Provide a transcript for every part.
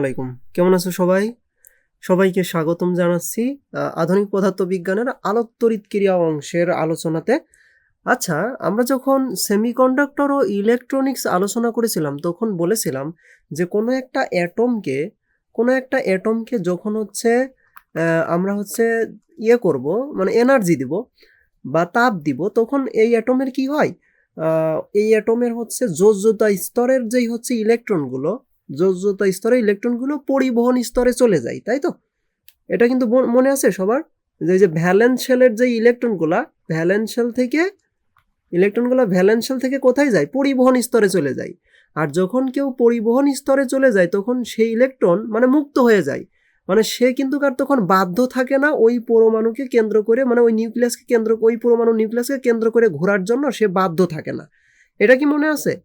আলাইকুম কেমন আছো সবাই? সবাইকে স্বাগতম জানাচ্ছি আধুনিক পদার্থবিজ্ঞানের আলোক তড়িৎ ক্রিয়া অংশের আলোচনাতে। আচ্ছা আমরা যখন সেমিকন্ডাক্টর ও ইলেকট্রনিক্স আলোচনা করেছিলাম, তখন বলেছিলাম যে কোনো একটা অ্যাটমকে কোনো একটা অ্যাটমকে যখন হচ্ছে আমরা হচ্ছে ইয়ে করব মানে এনার্জি দিব বা তাপ দিব, তখন এই অ্যাটমের কি হয়? এই অ্যাটমের হচ্ছে যোজ্যতা স্তরের যেই হচ্ছে ইলেকট্রনগুলো যোজ্যতা স্তরে ইলেকট্রনগুলো পরিবহন স্তরে চলে যায়, তাই তো? এটা কিন্তু মনে আছে সবার? যে যে ভ্যালেন্স শেলের যে ইলেকট্রনগুলা ভ্যালেন্স শেল থেকে ইলেকট্রনগুলো ভ্যালেন্স শেল থেকে কোথায় যায়? পরিবহন স্তরে চলে যায়। আর যখন কেউ পরিবহন স্তরে চলে যায়, তখন সেই ইলেকট্রন মানে মুক্ত হয়ে যায়। মানে সে কিন্তু আর তখন বাধ্য থাকে না ওই পরমাণুকে কেন্দ্র করে মানে ওই নিউক্লিয়াসকে কেন্দ্র, ওই পরমাণু নিউক্লিয়াসকে কেন্দ্র করে ঘোরার জন্য সে বাধ্য থাকে না। এটা কি মনে আছে?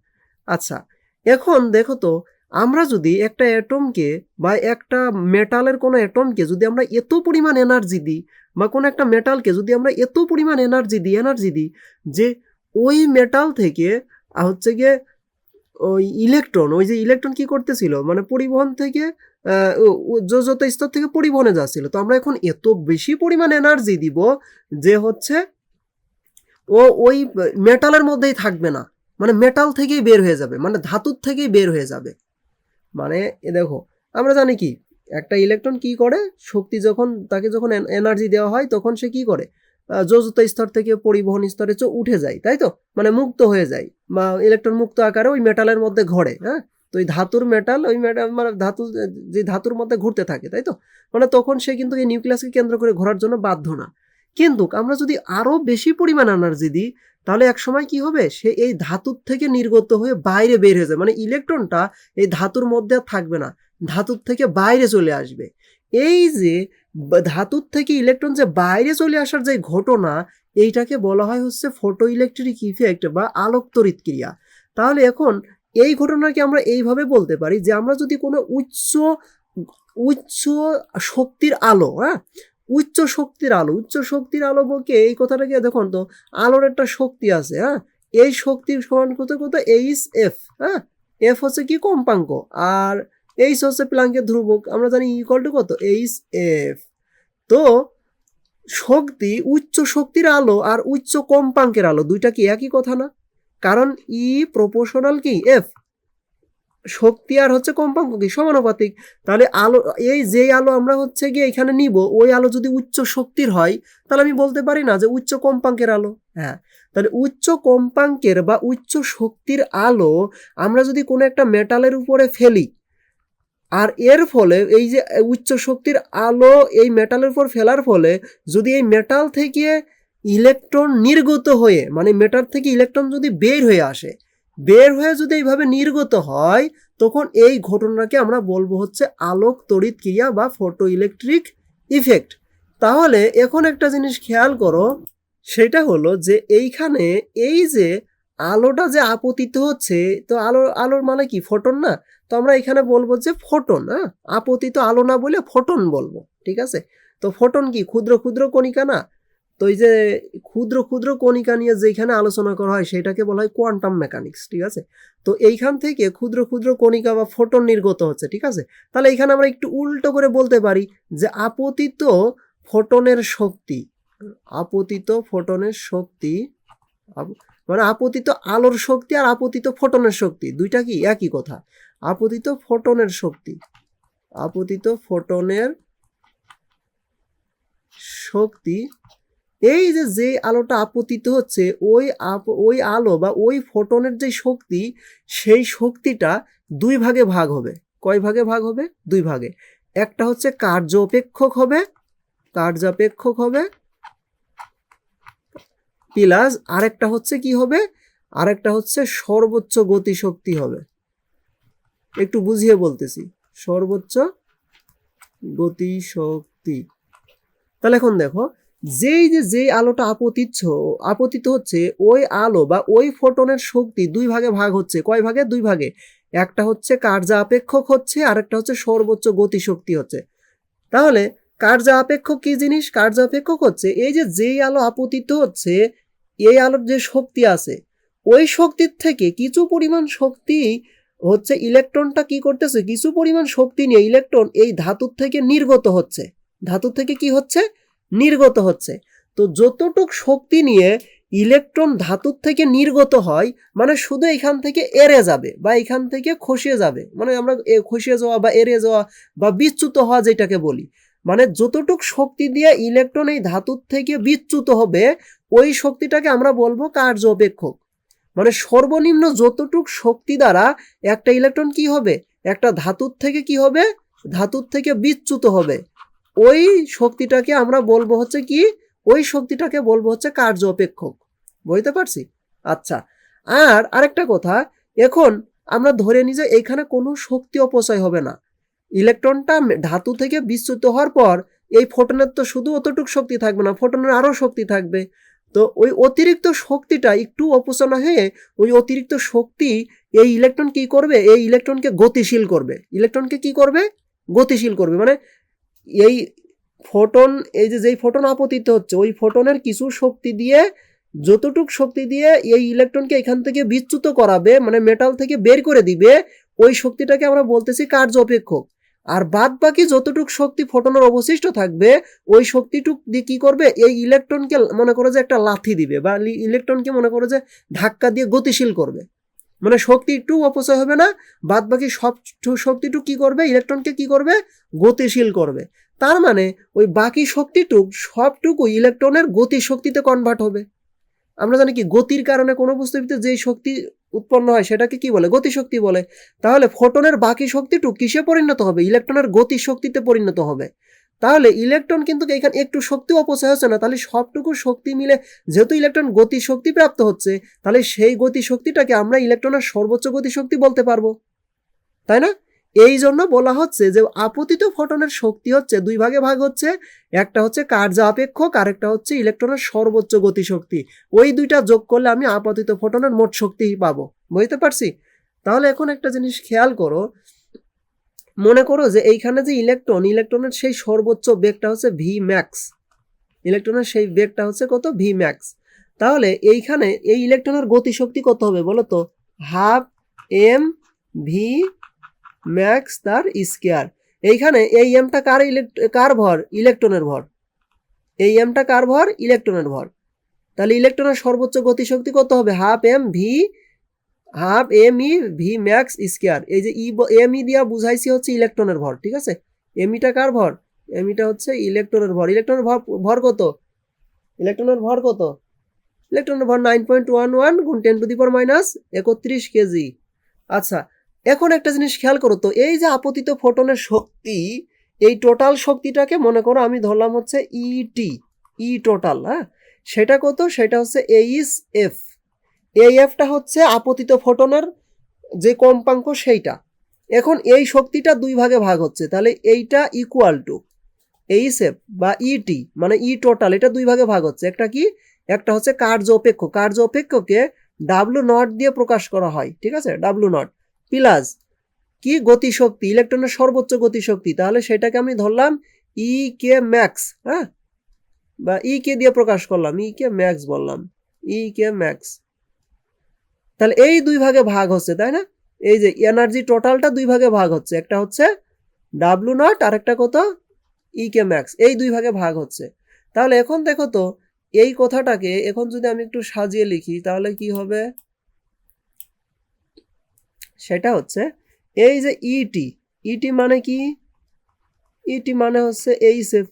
আচ্ছা এখন দেখো তো আমরা যদি একটা অ্যাটমকে বা একটা মেটালের কোনো অ্যাটমকে যদি আমরা এত পরিমাণ এনার্জি দিই বা কোনো একটা মেটালকে যদি আমরা এত পরিমাণ এনার্জি দিই এনার্জি দিই যে ওই মেটাল থেকে হচ্ছে গিয়ে ওই ইলেকট্রন ওই যে ইলেকট্রন কি করতেছিল? মানে পরিবহন থেকে যোজ্যতা স্তর থেকে পরিবহনে যাচ্ছিল। তো আমরা এখন এত বেশি পরিমাণ এনার্জি দিব যে হচ্ছে ও ওই মেটালের মধ্যেই থাকবে না। মানে মেটাল থেকেই বের হয়ে যাবে। মানে ধাতুর থেকেই বের হয়ে যাবে। মানে এ দেখো আমরা জানি কি একটা ইলেকট্রন কি করে? শক্তি যখন তাকে যখন এনার্জি দেওয়া হয় তখন সে কি করে? আহ, যোজ্যতা স্তর থেকে পরিবহন স্তরে উঠে যায় তাই তো? মানে মুক্ত হয়ে যায় বা ইলেকট্রন মুক্ত আকারে ওই মেটালের মধ্যে ঘোরে হ্যাঁ? তো ওই ধাতুর মেটাল ওই মেটাল মানে ধাতু যে ধাতুর মধ্যে ঘুরতে থাকে তাই তো? মানে তখন সে কিন্তু এই নিউক্লিয়াসকে কেন্দ্র করে ঘোরার জন্য বাধ্য না। কিন্তু আমরা যদি আরও বেশি পরিমাণ এনার্জি দিই তাহলে এক সময় কি হবে? সে এই ধাতুর থেকে নির্গত হয়ে বাইরে বের হয়ে যাবে মানে ইলেকট্রনটা এই ধাতুর মধ্যে থাকবে না। ধাতুর থেকে বাইরে চলে আসবে। এই যে ধাতুর থেকে ইলেকট্রন যে বাইরে চলে আসার যে ঘটনা, এইটাকে বলা হয় হচ্ছে ফটো ইলেকট্রিক ইফেক্ট বা আলোক তড়িৎ ক্রিয়া। তাহলে এখন এই ঘটনাকে আমরা এইভাবে বলতে পারি যে আমরা যদি কোনো উচ্চ উচ্চ শক্তির আলো হ্যাঁ? উচ্চ শক্তির আলো উচ্চ শক্তির আলো বলকে এই কথাটাকে দেখুন তো, আলোর একটা শক্তি আছে হ্যাঁ? এই শক্তির সমান কত কত এইচ এফ হ্যাঁ? এফ হচ্ছে কি? কম্পাঙ্ক। আর এইচ হচ্ছে প্লাঙ্কের ধ্রুবক। আমরা জানি ইকুয়াল টু কত? এইচ এফ তো শক্তি উচ্চ শক্তির আলো আর উচ্চ কম্পাঙ্কের আলো দুইটা কি একই কথা না? কারণ ই প্রপোর্শনাল কি? এফ শক্তি আর হচ্ছে কম্পাঙ্ক কি? সমানুপাতিক। তাহলে আলো, এই যে আলো আমরা হচ্ছে গিয়ে এখানে নিব, ওই আলো যদি উচ্চ শক্তির হয়, তাহলে আমি বলতে পারি না যে উচ্চ কম্পাঙ্কের আলো। হ্যাঁ তাহলে উচ্চ কম্পাঙ্কের বা উচ্চ শক্তির আলো আমরা যদি কোনো একটা মেটালের উপরে ফেলি, আর এর ফলে এই যে উচ্চ শক্তির আলো এই মেটালের উপর ফেলার ফলে যদি এই মেটাল থেকে ইলেকট্রন নির্গত হয়ে মানে মেটাল থেকে ইলেকট্রন যদি বের হয়ে আসে বের হয়ে যদি এইভাবে নির্গত হয়, তখন এই ঘটনাকে আমরা বলব হচ্ছে আলোক তড়িৎ ক্রিয়া বা ফটো ইলেকট্রিক ইফেক্ট। তাহলে এখন একটা জিনিস খেয়াল করো, সেটা হলো যে এইখানে এই যে আলোটা যে আপতিত হচ্ছে, তো আলো, আলোর মানে কি? ফোটন না? তো আমরা এখানে বলব যে ফোটন হ্যাঁ? আপতিত আলো না বলে ফোটন বলব, ঠিক আছে? তো ফোটন কি? ক্ষুদ্র ক্ষুদ্র কণিকা না? তো এই যে ক্ষুদ্র ক্ষুদ্র কণিকা নিয়ে যেখানে আলোচনা করা হয় সেটাকে বলা হয় কোয়ান্টাম মেকানিক্স ঠিক আছে? তো এইখান থেকে ক্ষুদ্র ক্ষুদ্র কণিকা বা ফোটন নির্গত হচ্ছে, ঠিক আছে? তাহলে এখানে আমরা একটু উল্টো করে বলতে পারি যে আপতিত ফোটনের শক্তি, আপতিত ফোটনের শক্তি মানে আপতিত আলোর শক্তি আর আপতিত ফোটনের শক্তি, দুইটা কি? একই কথা। আপতিত ফোটনের শক্তি, আপতিত ফোটনের শক্তি এই যে যে আলোটা আপতিত হচ্ছে, ওই ওই আলো বা ওই ফোটনের যে শক্তি, সেই শক্তিটা দুই ভাগে ভাগ হবে। কয় ভাগে ভাগ হবে? দুই ভাগে। একটা হচ্ছে কার্য অপেক্ষক হবে, কার্যাপেক্ষক হবে প্লাস আরেকটা হচ্ছে কি হবে? আরেকটা হচ্ছে সর্বোচ্চ গতিশক্তি হবে। একটু বুঝিয়ে বলতেছি। সর্বোচ্চ গতিশক্তি। তাহলে এখন দেখো যেই যে যেই আলোটা আপতিত আপতিত হচ্ছে ওই আলো বা ওই ফোটনের শক্তি দুই ভাগে ভাগ হচ্ছে। কয় ভাগে? দুই ভাগে। একটা হচ্ছে কার্য আপেক্ষক হচ্ছে আর একটা হচ্ছে সর্বোচ্চ গতিশক্তি হচ্ছে। তাহলে কার্য আপেক্ষক কি জিনিস? কার্য আপেক্ষক হচ্ছে এই যে যেই আলো আপতিত হচ্ছে, এই আলোর যে শক্তি আছে, ওই শক্তির থেকে কিছু পরিমাণ শক্তি হচ্ছে ইলেকট্রনটা কি করতেছে? কিছু পরিমাণ শক্তি নিয়ে ইলেকট্রন এই ধাতুর থেকে নির্গত হচ্ছে। ধাতুর থেকে কি হচ্ছে? নির্গত হচ্ছে। তো যতটুক শক্তি নিয়ে ইলেকট্রন ধাতুর থেকে নির্গত হয় মানে শুধু এখান থেকে এড়ে যাবে বা এখান থেকে খসিয়ে যাবে মানে আমরা খসিয়ে যাওয়া বা এড়ে যাওয়া বা বিচ্যুত হওয়া যেটাকে বলি মানে যতটুক শক্তি দিয়ে ইলেকট্রন এই ধাতুর থেকে বিচ্যুত হবে, ওই শক্তিটাকে আমরা বলব কার্য অপেক্ষক। মানে সর্বনিম্ন যতটুক শক্তি দ্বারা একটা ইলেকট্রন কি হবে? একটা ধাতুর থেকে কি হবে? ধাতুর থেকে বিচ্যুত হবে। ওই শক্তিটাকে আমরা বলব হচ্ছে কি? ওই শক্তিটাকে বলব হচ্ছে কার্য অপেক্ষক। বুঝতে পারছি? আচ্ছা। আর আরেকটা কথা, এখন আমরা ধরে নিই যে এখানে কোনো শক্তি অপচয় হবে না। ইলেকট্রনটা ধাতু থেকে বিচ্যুত হওয়ার পর এই ফোটনের তো শুধু অতটুক শক্তি থাকবে না, ফোটনের আরও শক্তি থাকবে। তো ওই অতিরিক্ত শক্তিটা একটু অপচনা হয়ে ওই অতিরিক্ত শক্তি এই ইলেকট্রন কি করবে? এই ইলেকট্রনকে গতিশীল করবে। ইলেকট্রনকে কি করবে? গতিশীল করবে। মানে এই ফোটন, এই যে যেই ফোটন আপতিত হচ্ছে, ওই ফোটনের কিছু শক্তি দিয়ে, যতটুক শক্তি দিয়ে এই ইলেকট্রনকে এখান থেকে বিচ্যুত করাবে মানে মেটাল থেকে বের করে দিবে, ওই শক্তিটাকে আমরা বলতেছি কার্য অপেক্ষক। আর বাদ বাকি যতটুক শক্তি ফোটনের অবশিষ্ট থাকবে, ওই শক্তিটুক দিয়ে কি করবে? এই ইলেকট্রনকে মনে করো যে একটা লাথি দিবে, বা ইলেকট্রনকে মনে করো যে ধাক্কা দিয়ে গতিশীল করবে। মানে শক্তি একটু অপচয় হবে না বাদ বাকি সব শক্তিটুক কি করবে? ইলেকট্রনকে কি করবে? গতিশীল করবে। তার মানে ওই বাকি শক্তিটুক সবটুকু ইলেকট্রনের গতি শক্তিতে কনভার্ট হবে। আমরা জানি কি, গতির কারণে কোনো বস্তুর ভিতরে যেই শক্তি উৎপন্ন হয়, সেটাকে কি বলে? গতিশক্তি বলে। তাহলে ফোটনের বাকি শক্তিটুক কিসে পরিণত হবে? ইলেকট্রনের গতি শক্তিতে পরিণত হবে। তাহলে ইলেকট্রন কিন্তু এখানে একটু শক্তি অপচয় হচ্ছে না, তাহলে সবটুকু শক্তি মিলে যেহেতু ইলেকট্রন গতি শক্তি প্রাপ্ত হচ্ছে, তাহলে সেই গতি শক্তিটাকে আমরা ইলেকট্রনের সর্বোচ্চ গতি শক্তি বলতে পারব। তাই না? এই জন্য বলা হচ্ছে যে আপতিত ফটনের শক্তি হচ্ছে দুই ভাগে ভাগ হচ্ছে, একটা হচ্ছে কার্য আপেক্ষক আর একটা হচ্ছে ইলেকট্রনের সর্বোচ্চ গতি শক্তি ওই দুইটা যোগ করলে আমি আপতিত ফটনের মোট শক্তি পাবো। বুঝতে পারছি? তাহলে এখন একটা জিনিস খেয়াল করো মনে করো যে এইখানে যে ইলেকট্রন, ইলেকট্রনের সেই সর্বোচ্চ বেগটা হচ্ছে ভি ম্যাক্স ইলেকট্রনের সেই বেগটা হচ্ছে কত? ভি ম্যাক্স তাহলে এইখানে এই ইলেকট্রনের গতিশক্তি কত হবে বলো তো? হাফ এম ভি ম্যাক্স তার স্কোয়ার। এইখানে এই এমটা কার ইলেকট্র কার ভর? ইলেকট্রনের ভর। এই এমটা কার ভর? ইলেকট্রনের ভর। তাহলে ইলেকট্রনের সর্বোচ্চ গতিশক্তি কত হবে? Half M V half M E V max square. এই যে ই এম ই দিয়া বুঝাইছি হচ্ছে ইলেকট্রনের ভর, ঠিক আছে? এমিটা কার ভর? এমিটা হচ্ছে ইলেকট্রনের ভর। ইলেকট্রনের ভর ভর কত? ইলেকট্রনের ভর কত? ইলেকট্রনের ভর নাইন পয়েন্ট ওয়ান ওয়ান গুণ ten to the power minus একত্রিশ কেজি। আচ্ছা এখন একটা জিনিস খেয়াল করো তো, এই যে আপতিত ফোটনের শক্তি, এই টোটাল শক্তিটাকে মনে করো আমি ধরলাম হচ্ছে ইটি ই টোটাল হ্যাঁ? সেটা কত? সেটা হচ্ছে এইচ এফ এই এফটা হচ্ছে আপতিত ফোটনের যে কম্পাঙ্ক সেইটা। এখন এই শক্তিটা দুই ভাগে ভাগ হচ্ছে, তাহলে এইটা ইকুয়াল টু এইচ এফ বা ইটি মানে ই টোটাল এটা দুই ভাগে ভাগ হচ্ছে। একটা কি? একটা হচ্ছে কার্য অপেক্ষ, কার্য অপেক্ষকে ডাব্লু নট দিয়ে প্রকাশ করা হয়, ঠিক আছে? ডাব্লু নট প্লাস কি গতিশক্তি? ইলেকট্রনের সর্বোচ্চ গতিশক্তি, তাহলে সেটাকে আমি ধরলাম ই কে ম্যাক্স হ্যাঁ? বা ই কে দিয়ে প্রকাশ করলাম ই কে ম্যাক্স বললাম ই কে ম্যাক্স তাহলে এই দুই ভাগে ভাগ হচ্ছে, তাই না? এই যে এনার্জি টোটালটা দুই ভাগে ভাগ হচ্ছে, একটা হচ্ছে ডাব্লু নট আর একটা কত? ই কে ম্যাক্স এই দুই ভাগে ভাগ হচ্ছে। তাহলে এখন দেখো তো, এই কথাটাকে এখন যদি আমি একটু সাজিয়ে লিখি, তাহলে কি হবে? সেটা হচ্ছে, এই যে ইটি ইটি মানে কি? ইটি মানে হচ্ছে এইচ এফ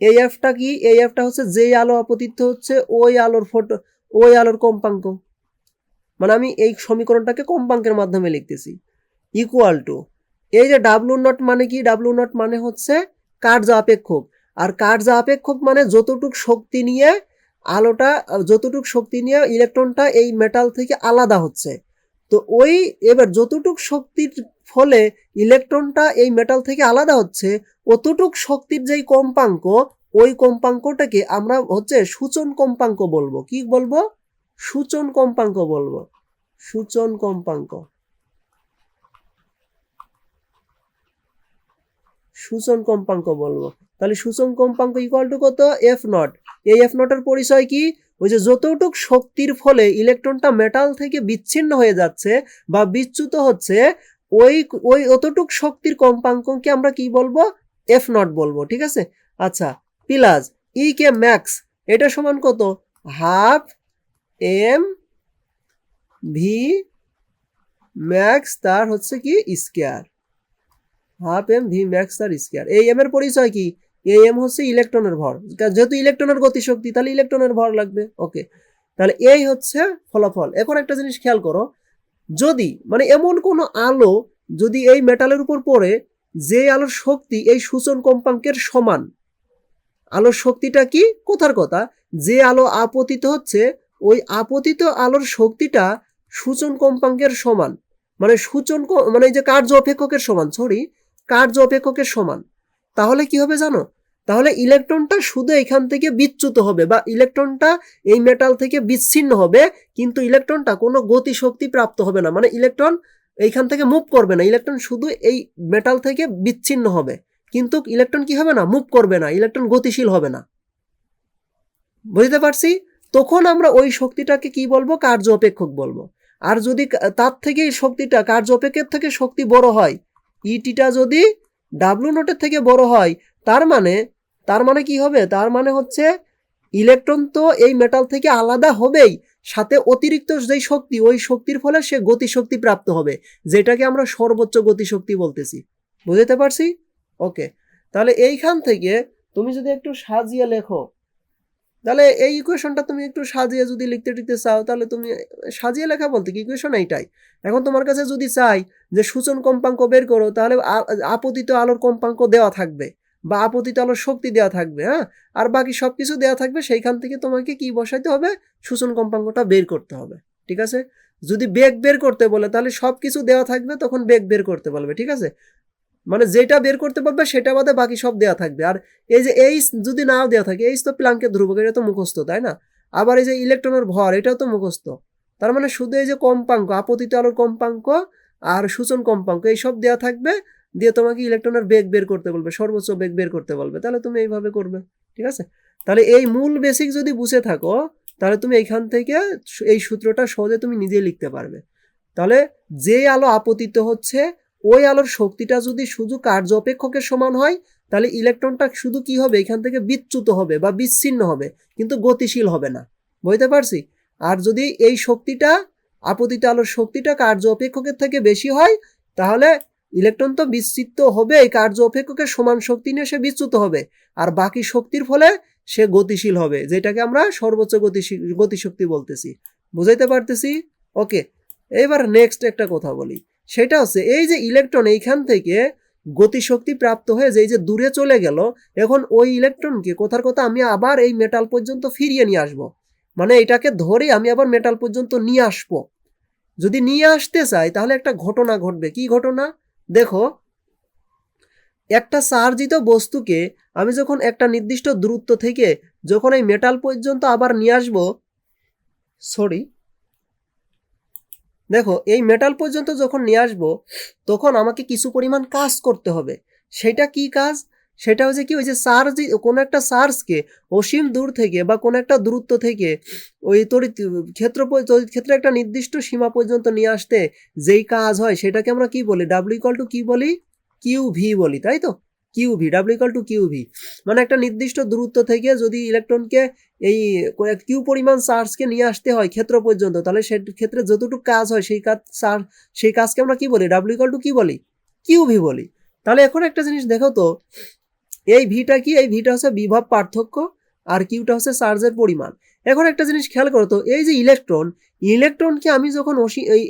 এই এফটা কি? এই এফটা হচ্ছে যেই আলো আপতিত হচ্ছে, ওই আলোর ফটো ওই আলোর কম্পাঙ্ক। মানে আমি এই সমীকরণটাকে কম্পাঙ্কের মাধ্যমে লিখতেছি। ইকুয়াল টু এই যে ডাব্লু নট মানে কি? ডাব্লু নট মানে হচ্ছে কার্য আপেক্ষক। আর কার্য আপেক্ষক মানে যতটুক শক্তি নিয়ে আলোটা, যতটুক শক্তি নিয়ে ইলেকট্রনটা এই মেটাল থেকে আলাদা হচ্ছে। তো ওই এবার যতটুক শক্তির ফলে ইলেকট্রনটা এই মেটাল থেকে আলাদা হচ্ছে, অতটুক শক্তির যেই কম্পাঙ্ক, ওই কম্পাঙ্কটাকে আমরা হচ্ছে সূচন কম্পাঙ্ক বলব। কি বলব? সূচন কম্পাঙ্ক বলব। সূচন কম্পাঙ্ক। সূচন কম্পাঙ্ক বলব। তাহলে সূচন কম্পাঙ্ক ইকুয়াল টু কত? এফ নট এই এফ নটের পরিচয় কি? ওই যে যতটুক শক্তির ফলে ইলেকট্রনটা মেটাল থেকে বিচ্ছিন্ন হয়ে যাচ্ছে বা বিচ্যুত হচ্ছে, ওই ওই অতটুক শক্তির কম্পাঙ্ককে আমরা কি বলব? এফ নট বলব, ঠিক আছে? আচ্ছা প্লাস ই কে ম্যাক্স এটা সমান কত? হাফ এম ভি ম্যাক্স তার হচ্ছে কি square half M V max তার স্কোয়ার এই এম এর পরিচয় কি? এই এম হচ্ছে ইলেকট্রনের ভর। যেহেতু ইলেকট্রনের গতিশক্তি, তাহলে ইলেকট্রনের ভর লাগবে। ওকে তাহলে এই হচ্ছে ফলাফল। এখন একটা জিনিস খেয়াল করো। যদি মানে এমন কোনো আলো যদি এই মেটালের উপর পড়ে, যে আলোর শক্তি এই সূচন কম্পাঙ্কের সমান, আলোর শক্তিটা কি? কোথার কথা? যে আলো আপতিত হচ্ছে ওই আপতিত আলোর শক্তিটা সূচন কম্পাঙ্কের সমান। মানে সূচন মানে যে কার্য অপেক্ষকের সমান সরি কার্য অপেক্ষকের সমান। তাহলে কি হবে জানো? তাহলে ইলেকট্রনটা শুধু এখান থেকে বিচ্যুত হবে বা ইলেকট্রনটা এই মেটাল থেকে বিচ্ছিন্ন হবে, কিন্তু ইলেকট্রনটা কোনো গতি শক্তি প্রাপ্ত হবে না। মানে ইলেকট্রন এইখান থেকে মুভ করবে না। ইলেকট্রন শুধু এই মেটাল থেকে বিচ্ছিন্ন হবে। কিন্তু ইলেকট্রন কি হবে না? মুভ করবে না। ইলেকট্রন গতিশীল হবে না। বুঝতে পারছি? তখন আমরা ওই শক্তিটাকে কি বলব? কার্য অপেক্ষক বলব। আর যদি তার থেকে শক্তিটা, কার্য অপেক্ষকের থেকে শক্তি বড় হয় ইটিটা যদি ডাব্লু নোটের থেকে বড় হয়, তার মানে তার মানে কি হবে? তার মানে হচ্ছে ইলেকট্রন তো এই মেটাল থেকে আলাদা হবেই, সাথে অতিরিক্ত যেই শক্তি, ওই শক্তির ফলে সে গতিশক্তি প্রাপ্ত হবে, যেটাকে আমরা সর্বোচ্চ গতিশক্তি বলতেছি। বুঝতে পারছি? ওকে তাহলে এইখান থেকে তুমি যদি একটু সাজিয়ে লেখো তাহলে এই ইকুয়েশনটা তুমি একটু সাজিয়ে যদি লিখতে টিখতে চাও, তাহলে তুমি সাজিয়ে লেখা বলতে কি ইকুয়েশন এইটাই? এখন তোমার কাছে যদি চাই যে সূচন কম্পাঙ্ক বের করো, তাহলে আপতিত আলোর কম্পাঙ্ক দেওয়া থাকবে বা আপতিত আলোর শক্তি দেওয়া থাকবে হ্যাঁ? আর বাকি সব কিছু দেওয়া থাকবে, সেইখান থেকে তোমাকে কি বসাইতে হবে? সূচন কম্পাঙ্কটা বের করতে হবে, ঠিক আছে? যদি বেগ বের করতে বলে, তাহলে সব কিছু দেওয়া থাকবে, তখন বেগ বের করতে বলবে, ঠিক আছে? মানে যেটা বের করতে পারবে, সেটা বাদে বাকি সব দেওয়া থাকবে। আর এই যে এইচ যদি নাও দেওয়া থাকে, এইচ তো প্লাঙ্কের ধ্রুবক, এটা তো মুখস্থ, তাই না? আবার এই যে ইলেকট্রনের ভর, এটাও তো মুখস্থ। তার মানে শুধু এই যে কম্পাঙ্ক, আপতিত আলোর কম্পাঙ্ক আর সূচন কম্পাঙ্ক এইসব দেওয়া থাকবে, দিয়ে তোমাকে ইলেকট্রনের বেগ বের করতে বলবে, সর্বোচ্চ বেগ বের করতে বলবে। তাহলে তুমি এইভাবে করবে, ঠিক আছে? তাহলে এই মূল বেসিক যদি বুঝে থাকো, তাহলে তুমি এইখান থেকে এই সূত্রটা সহজে তুমি নিজেই লিখতে পারবে। তাহলে যে আলো আপতিত হচ্ছে ওই আলোর শক্তিটা যদি শুধু কার্য অপেক্ষকের সমান হয়, তাহলে ইলেকট্রনটা শুধু কি হবে? এখান থেকে বিচ্যুত হবে বা বিচ্ছিন্ন হবে, কিন্তু গতিশীল হবে না। বুঝতে পারছি? আর যদি এই শক্তিটা, আপতিত আলোর শক্তিটা কার্য অপেক্ষকের থেকে বেশি হয়, তাহলে ইলেকট্রন তো বিচ্যুত হবে, এই কার্য অপেক্ষকের সমান শক্তি নিয়ে সে বিচ্যুত হবে। আর বাকি শক্তির ফলে সে গতিশীল হবে, যেটাকে আমরা সর্বোচ্চ গতিশীল গতিশক্তি বলতেছি। বুঝাইতে পারতেছি? ওকে, এবার নেক্সট একটা কথা বলি। সেটা হচ্ছে এই যে ইলেকট্রন এইখান থেকে গতিশক্তি প্রাপ্ত হয়ে যে এই যে দূরে চলে গেল, এখন ওই ইলেকট্রনকে কোথার কথা আমি আবার এই মেটাল পর্যন্ত ফিরিয়ে নিয়ে আসব। মানে এটাকে ধরে আমি আবার মেটাল পর্যন্ত নিয়ে আসব। যদি নিয়ে আসতে চাই, তাহলে একটা ঘটনা ঘটবে। কি ঘটনা? দেখো, একটা চার্জিত বস্তুকে আমি যখন একটা নির্দিষ্ট দূরত্ব থেকে যখন এই মেটাল পর্যন্ত আবার নিয়ে আসব সরি দেখো, এই মেটাল পর্যন্ত যখন নিয়ে আসব, তখন আমাকে কিছু পরিমাণ কাজ করতে হবে। সেটা কি কাজ? সেটা হচ্ছে কি, ওই যে চার্জ কোনো একটা চার্জকে অসীম দূর থেকে বা কোনো একটা দূরত্ব থেকে ওই তড়িৎ, ক্ষেত্র তড়িৎ ক্ষেত্রে একটা নির্দিষ্ট সীমা পর্যন্ত নিয়ে আসতে যেই কাজ হয়, সেটাকে আমরা কি বলি? ডাব্লিউ ইকাল টু কি বলি? কিউ ভি বলি, তাই তো? Q V W equal to Q V মানে একটা নির্দিষ্ট দূরত্ব থেকে যদি ইলেকট্রনকে এই কিউ পরিমাণ চার্জকে নিয়ে আসতে হয় ক্ষেত্র পর্যন্ত, তাহলে সে ক্ষেত্রে যতটুকু কাজ হয় সেই কাজ চার্জ সেই কাজকে আমরা কি বলি? ডাব্লিউ ইকাল টু কি বলি? কিউভি বলি। তাহলে এখন একটা জিনিস দেখো তো, এই ভিটা কি? এই ভিটা হচ্ছে বিভব পার্থক্য আর কিউটা হচ্ছে চার্জের পরিমাণ। এখন একটা জিনিস খেয়াল করো তো, এই যে ইলেকট্রন ইলেকট্রনকে আমি যখন অসী- এই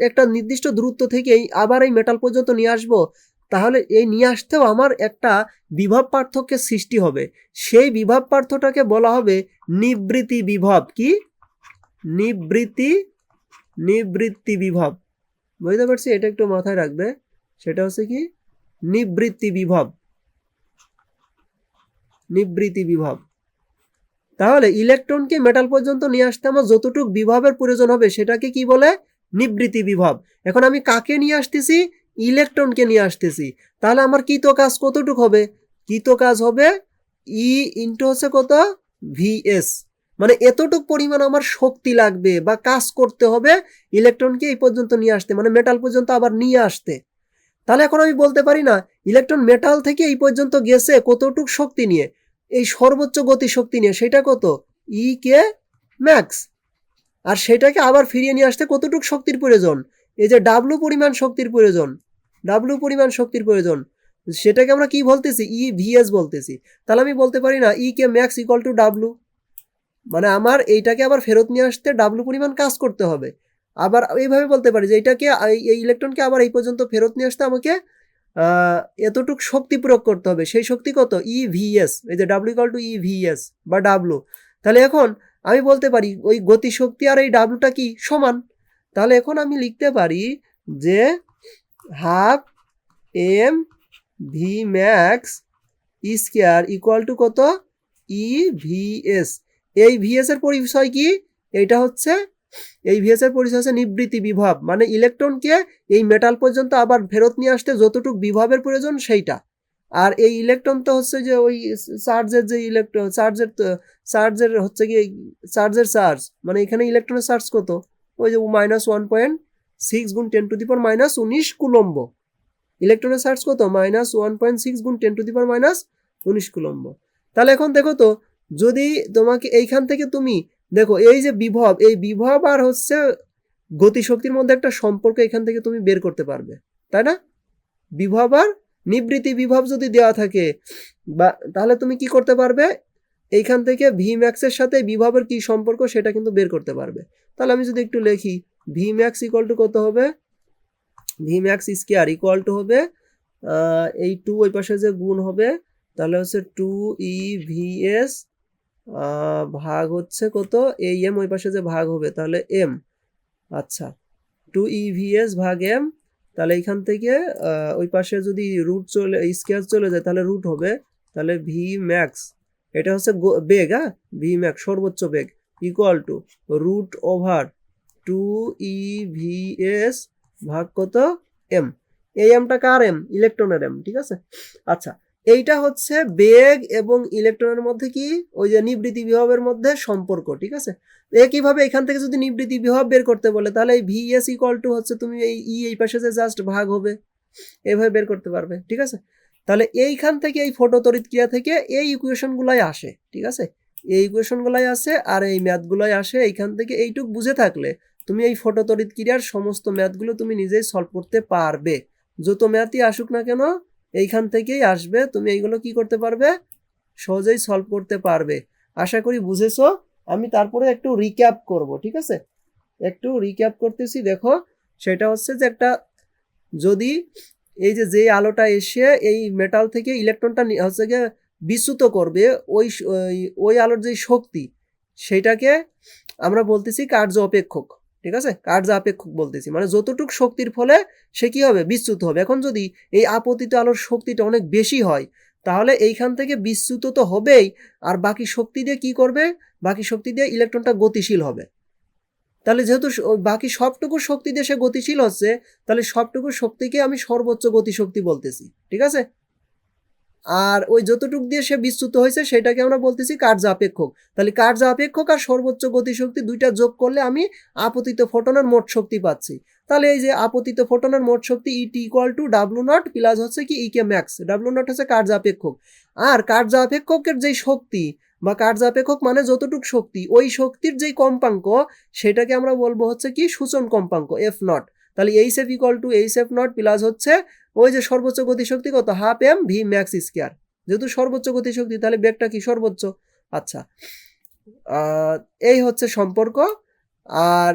একটা নির্দিষ্ট দূরত্ব থেকে এই আবার এই মেটাল পর্যন্ত নিয়ে আসব তাহলে এই নিয়ে আসতেও আমার একটা বিভব পার্থক্যের সৃষ্টি হবে। সেই বিভব পার্থক্যটাকে বলা হবে নিবৃত্তি বিভব। কি? নিবৃত্তি নিবৃত্তি বিভব। বুঝতে পারছি? এটা একটু মাথায় রাখবে। সেটা হচ্ছে কি? নিবৃত্তি বিভব। নিবৃত্তি বিভব। তাহলে ইলেকট্রনকে মেটাল পর্যন্ত নিয়ে আসতে আমার যতটুকু বিভবের প্রয়োজন হবে সেটাকে কি বলে? নিবৃত্তি বিভব। এখন আমি কাকে নিয়ে আসতেছি? ইলেকট্রনকে নিয়ে আসতেছি, তাহলে আমার কৃত কাজ কতটুকু হবে? কৃত কাজ হবে? ই ইন্টু হচ্ছে কত? ভিএস মানে এতটুক পরিমাণ আমার শক্তি লাগবে বা কাজ করতে হবে ইলেকট্রনকে এই পর্যন্ত নিয়ে আসতে মানে মেটাল পর্যন্ত আবার নিয়ে আসতে। তাহলে এখন আমি বলতে পারি না ইলেকট্রন মেটাল থেকে এই পর্যন্ত গেছে কতটুক শক্তি নিয়ে? এই সর্বোচ্চ গতি শক্তি নিয়ে, সেটা কত? ই কে ম্যাক্স আর সেটাকে আবার ফিরিয়ে নিয়ে আসতে কতটুক শক্তির প্রয়োজন? এই যে ডাব্লু পরিমাণ শক্তির প্রয়োজন। ডাব্লু পরিমাণ শক্তির প্রয়োজন। সেটাকে আমরা কি বলতেছি? ই ভিএস বলতেছি। তাহলে আমি বলতে পারি না E K max equal to W মানে আমার এইটাকে আবার ফেরত নিয়ে আসতে ডাব্লু পরিমাণ কাজ করতে হবে। আবার এইভাবে বলতে পারি যে এইটাকে, এই- ইলেকট্রনকে আবার এই পর্যন্ত ফেরত নিয়ে আসতে আমাকে এতটুক শক্তি প্রয়োগ করতে হবে। সেই শক্তি কত? ই ভিএস এই যে W equal to E V S বা ডাব্লু তাহলে এখন আমি বলতে পারি, ওই গতিশক্তি আর এই ডাব্লুটা কি সমান? তাহলে এখন আমি লিখতে পারি যে half M V max square equal to কত? ই ভিএস এই ভিএস এর পরিচয় কি? এইটা হচ্ছে এই ভিএস এর পরিচয় হচ্ছে নিবৃত্তি বিভব। মানে ইলেকট্রনকে এই মেটাল পর্যন্ত আবার ফেরত নিয়ে আসতে যতটুকু বিভবের প্রয়োজন সেইটা। আর এই ইলেকট্রন তো হচ্ছে যে ওই চার্জের যে ইলেকট্রন চার্জের চার্জের হচ্ছে কি চার্জের চার্জ মানে এখানে ইলেকট্রনের চার্জ কত? ওই যে মাইনাস ওয়ান পয়েন্ট সিক্স গুণ ten to the power minus উনিশ কুলম্ব। ইলেকট্রনের চার্জ কত? মাইনাস ওয়ান পয়েন্ট সিক্স গুণ ten to the power minus উনিশ কুলম্ব। তাহলে এখন দেখো তো, যদি তোমাকে এইখান থেকে তুমি, দেখো এই যে বিভব, এই বিভব আর হচ্ছে গতিশক্তির মধ্যে একটা সম্পর্ক এখান থেকে তুমি বের করতে পারবে, তাই না? বিভব আর নিবৃত্তি বিভব যদি দেওয়া থাকে, বা তাহলে তুমি কি করতে পারবে? এইখান থেকে ভি ম্যাক্সের সাথে বিভবের কি সম্পর্ক সেটা কিন্তু বের করতে পারবে। তাহলে আমি যদি একটু লিখি ভি ম্যাক্স ইকুয়াল টু কত হবে? V max square equal to হবে এই টু ওই পাশে যে গুণ হবে, তাহলে হচ্ছে টু ই ভি এস ভাগ হচ্ছে কত? এই এম ওই পাশে যে ভাগ হবে, তাহলে এম আচ্ছা টু ই ভি এস ভাগ এম তাহলে এইখান থেকে ওই পাশে যদি রুট চলে স্কোয়ার চলে যায়, তাহলে রুট হবে, তাহলে ভি ম্যাক্স এটা হচ্ছে বেগ হ্যাঁ? ভি ম্যাক্স সর্বোচ্চ বেগ equal to root over two E V S ভাগ কত এম এই এমটা কার এম ইলেকট্রনের এম ঠিক আছে? আচ্ছা এইটা হচ্ছে বেগ এবং ইলেকট্রনের মধ্যে কি? ওই যে নিবৃত্তি বিভবের মধ্যে সম্পর্ক, ঠিক আছে? একইভাবে এখান থেকে যদি নিবৃত্তি বিভব বের করতে বলে, তাহলে এই ভি এস ইকুয়াল টু হচ্ছে তুমি এই ই এই পাশে যে জাস্ট ভাগ হবে, এভাবে বের করতে পারবে, ঠিক আছে? তাহলে এইখান থেকে এই ফটো তড়িৎ ক্রিয়া থেকে এই ইকুয়েশনগুলাই আসে, ঠিক আছে? এই ইকুয়েশনগুলাই আসে আর এই ম্যাথগুলাই আসে, এইখান থেকে এইটুক বুঝে থাকলে তুমি এই ফটো তড়িৎ ক্রিয়ার সমস্ত ম্যাথগুলো তুমি নিজেই সলভ করতে পারবে। যত ম্যাথই আসুক না কেন, এইখান থেকেই আসবে, তুমি এইগুলো কি করতে পারবে? সহজেই সলভ করতে পারবে। আশা করি বুঝেছ? আমি তারপরে একটু রিক্যাপ করব, ঠিক আছে? একটু রিক্যাপ করতেছি, দেখো, সেটা হচ্ছে যে একটা, যদি এই যে যে আলোটা এসে এই মেটাল থেকে ইলেকট্রনটা হচ্ছে গিয়ে বিচ্যুত করবে, ওই- ওই আলোর যে শক্তি, সেটাকে আমরা বলতেছি কার্য অপেক্ষক। ঠিক আছে? কার্য আপেক্ষক বলতেছি। মানে যতটুক শক্তির ফলে সে কি হবে? বিচ্যুত হবে। এখন যদি এই আপতিত আলোর শক্তিটা অনেক বেশি হয়, তাহলে এইখান থেকে বিচ্যুত তো হবেই, আর বাকি শক্তি দিয়ে কি করবে? বাকি শক্তি দিয়ে ইলেকট্রনটা গতিশীল হবে। তাহলে যেহেতু বাকি সবটুকু শক্তি দিয়ে সে গতিশীল হচ্ছে, তাহলে সবটুকু শক্তিকে আমি সর্বোচ্চ গতিশক্তি বলতেছি। ঠিক আছে? আর ওই যতটুক দিয়ে সে বিচ্যুত হয়েছে, সেটাকে আমরা বলতেছি কার্য আপেক্ষক। তাহলে কার্য আপেক্ষক আর সর্বোচ্চ গতিশক্তি দুইটা যোগ করলে আমি আপতিত ফোটনের মোট শক্তি পাচ্ছি। তাহলে এই যে আপতিত ফোটনের মোট শক্তি E T equal to W nought plus হচ্ছে কি ইকে ম্যাক্স ডাব্লু নট হচ্ছে কার্য আপেক্ষক। আর কার্য আপেক্ষকের যেই শক্তি বা কার্য আপেক্ষক মানে যতটুক শক্তি, ওই শক্তির যেই কম্পাঙ্ক, সেটাকে আমরা বলব হচ্ছে কি সূচন কম্পাঙ্ক এফ নট তাহলে H F equal to H F nought plus হচ্ছে ওই যে সর্বোচ্চ গতিশক্তি কত? Half M V max square যেহেতু সর্বোচ্চ গতিশক্তি, তাহলে বেগটা কি সর্বোচ্চ? আচ্ছা। এই হচ্ছে সম্পর্ক। আর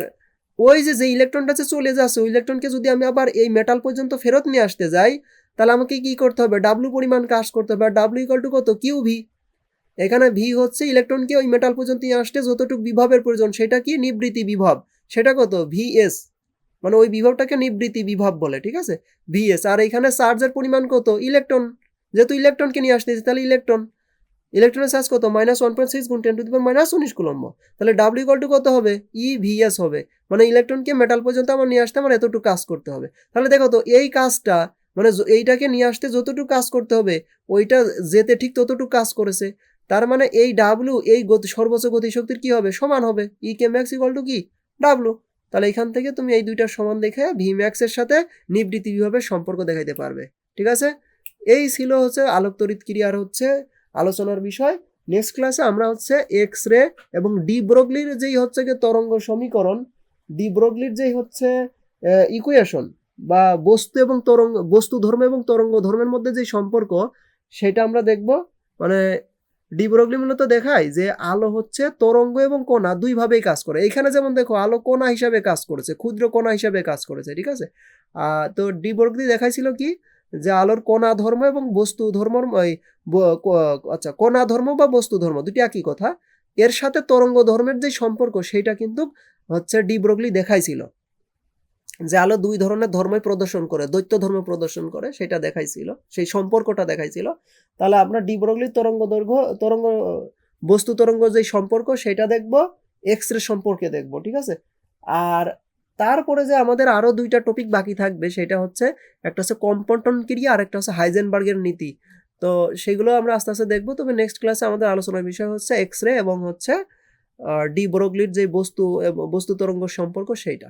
ওই যে যে ইলেকট্রনটা চলে যাচ্ছে, ওই ইলেকট্রনকে যদি আমি আবার এই মেটাল পর্যন্ত ফেরত নিয়ে আসতে যাই, তাহলে আমাকে কি করতে হবে? ডাব্লু পরিমাণ কাজ করতে হবে। আর ডাব্লু ইকুয়াল টু কত? কিউ ভি এখানে ভি হচ্ছে ইলেকট্রনকে ওই মেটাল পর্যন্ত নিয়ে আসতে, যতটুকু বিভবের প্রয়োজন, সেটা কি? নিবৃত্তি বিভব। সেটা কত? ভি এস মানে ওই বিভবটাকে নিবৃত্তি বিভব বলে, ঠিক আছে? ভিএস আর এখানে চার্জের পরিমাণ কত? ইলেকট্রন যেহেতু ইলেকট্রনকে নিয়ে আসতেছি, তাহলে ইলেকট্রন ইলেকট্রনের চার্জ কত? মাইনাস ওয়ান পয়েন্ট সিক্স গুণ টেন টু দি মাইনাস উনিশ কুলম্ব। তাহলে ডাব্লিউ ইকুয়াল টু কত হবে? ই ভিএস হবে। মানে ইলেকট্রনকে মেটাল পর্যন্ত আমার নিয়ে আসতে আমার এতটুকু কাজ করতে হবে। তাহলে দেখো তো, এই কাজটা মানে এইটাকে নিয়ে আসতে যতটুকু কাজ করতে হবে, ওইটা যেতে ঠিক ততটুকু কাজ করেছে। তার মানে এই ডাব্লু এই গতি, সর্বোচ্চ গতিশক্তির কি হবে? সমান হবে। E K max equal to কি? ডাব্লু তাহলে এখান থেকে তুমি এই দুইটার সমান দেখে ভি ম্যাক্সের সাথে নিবৃত্তি বিভাবের সম্পর্ক দেখাইতে পারবে, ঠিক আছে? এই ছিল হচ্ছে আলোক তড়িৎ ক্রিয়ার হচ্ছে আলোচনার বিষয়। নেক্সট ক্লাসে আমরা হচ্ছে এক্স রে এবং ডি ব্রগলির যেই হচ্ছে গিয়ে তরঙ্গ সমীকরণ ডি ব্রগলির যেই হচ্ছে ইকুয়েশন বা বস্তু এবং তরঙ্গ, বস্তু ধর্ম এবং তরঙ্গ ধর্মের মধ্যে যে সম্পর্ক, সেটা আমরা দেখব। মানে ডি ব্রগলি মূলত দেখায় যে আলো হচ্ছে তরঙ্গ এবং কণা দুইভাবেই কাজ করে। এখানে যেমন দেখো, আলো কণা হিসাবে কাজ করেছে, ক্ষুদ্র কণা হিসাবে কাজ করেছে, ঠিক আছে? তো ডি ব্রগলি দেখাইছিল কি? যে আলোর কণা ধর্ম এবং বস্তু ধর্ম আচ্ছা কণা ধর্ম বা বস্তু ধর্ম দুটি একই কথা। এর সাথে তরঙ্গ ধর্মের যে সম্পর্ক সেটা কিন্তু হচ্ছে ডি ব্রগলি দেখাইছিল। যে আলো দুই ধরনের ধর্মই প্রদর্শন করে, দৈত্য ধর্ম প্রদর্শন করে, সেটা দেখাইছিল, সেই সম্পর্কটা দেখাইছিল। তাহলে আমরা ডি ব্রগলির তরঙ্গ দৈর্ঘ্য, তরঙ্গ, বস্তু তরঙ্গ যে সম্পর্ক, সেটা দেখব এক্স রে সম্পর্কে দেখব, ঠিক আছে? আর তারপরে যে আমাদের আরও দুইটা টপিক বাকি থাকবে, সেটা হচ্ছে, একটা হচ্ছে কম্পন্টন ক্রিয়া, আর একটা হচ্ছে হাইজেনবার্গের নীতি। তো সেগুলো আমরা আস্তে আস্তে দেখব, তবে নেক্সট ক্লাসে আমাদের আলোচনার বিষয় হচ্ছে এক্স রে এবং হচ্ছে ডি ব্রগলির যে বস্তু বস্তু তরঙ্গ সম্পর্ক সেইটা